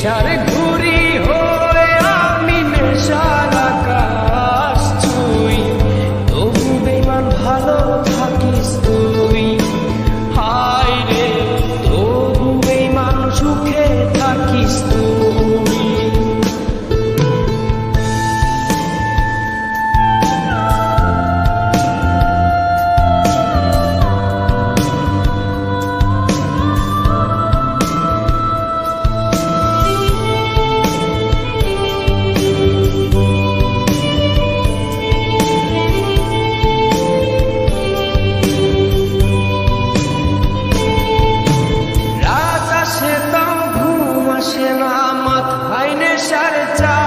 নেশার ঘুরি হয়ে আমি নেশার আকাশ তুই তবু বেমান ভালো আইনে সাড়ে চার